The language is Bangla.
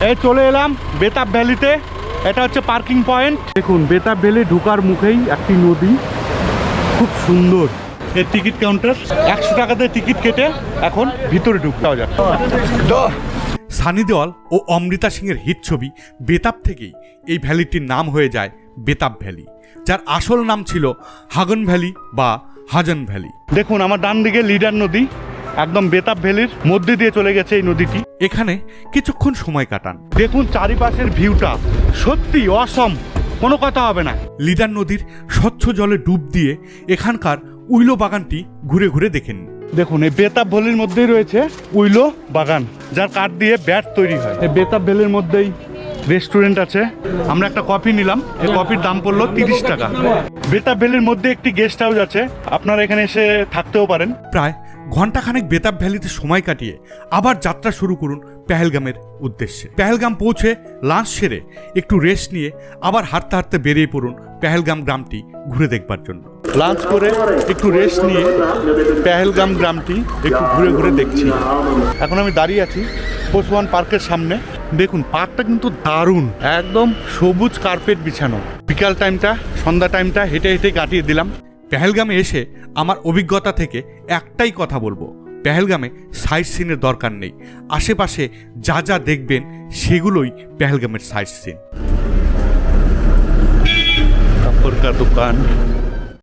এই চলে এলাম বেতাব ভ্যালিতে। এটা হচ্ছে পার্কিং পয়েন্ট। দেখুন বেতাব ভ্যালি ঢুকার মুখেই একটি নদী। খুব সুন্দর। এর টিকিট কাউন্টার। একশো টাকাতে টিকিট কেটে এখন ভিতরে ঢুকতে যাক। সানি দেওয়াল ও অমৃতা সিংয়ের হিট ছবি বেতাব থেকেই এই ভ্যালিটির নাম হয়ে যায় বেতাব ভ্যালি যার আসল নাম ছিল হাগন ভ্যালি বা হাজন ভ্যালি। দেখুন আমার ডান দিকে লিডার নদী। একদম বেতাব ভ্যালির মধ্যে দিয়ে চলে গেছে এই নদীটি। এখানে কিছুক্ষণ সময় কাটান। দেখুন চারিপাশের ভিউটা। সত্যি অসম কোনো কথা হবে না। লিডার নদীর স্বচ্ছ জলে ডুব দিয়ে এখানকার উইলো বাগানটি ঘুরে ঘুরে দেখেন। দেখুন এই বেতাব ভ্যালির মধ্যেই রয়েছে উইলো বাগান যার কাঠ দিয়ে ব্যাট তৈরি হয়। এই বেতাব ভ্যালির মধ্যেই রেস্টুরেন্ট আছে। আমরা একটা কফি নিলাম। এই কফির দাম পড়ল তিরিশ টাকা। বেতাব ভ্যালির মধ্যে একটি গেস্ট হাউস আছে। আপনারা এখানে এসে থাকতেও পারেন। প্রায় ঘন্টাখানেক বেতাব ভ্যালিতে সময় কাটিয়ে আবার যাত্রা শুরু করুন পেহেলগামের উদ্দেশ্যে। পেহেলগাম পৌঁছে লাঞ্চ সেরে একটু রেস্ট নিয়ে আবার হাঁটতে হাঁটতে বেরিয়ে পড়ুন পেহেলগাম গ্রামটি ঘুরে দেখবার জন্য। লাঞ্চ করে একটু রেস্ট নিয়ে পেহেলগাম গ্রামটি একটু ঘুরে ঘুরে দেখছি। এখন আমি দাঁড়িয়ে আছি পশুয়ান পার্কের সামনে। দেখুন, পার্কটা কিন্তু দারুণ, একদম সবুজ কার্পেট বিছানো। বিকাল টাইমটা সন্ধ্যা টাইমটা হেঁটে হেঁটে কাটিয়ে দিলাম। পেহেলগামে এসে আমার অভিজ্ঞতা থেকে একটাই কথা বলব। পেহেলগামে সাইট সিনের দরকার নেই। আশেপাশে যা যা দেখবেন, সেগুলোই পেহেলগামের সাইট সিন কাপড় কা দোকান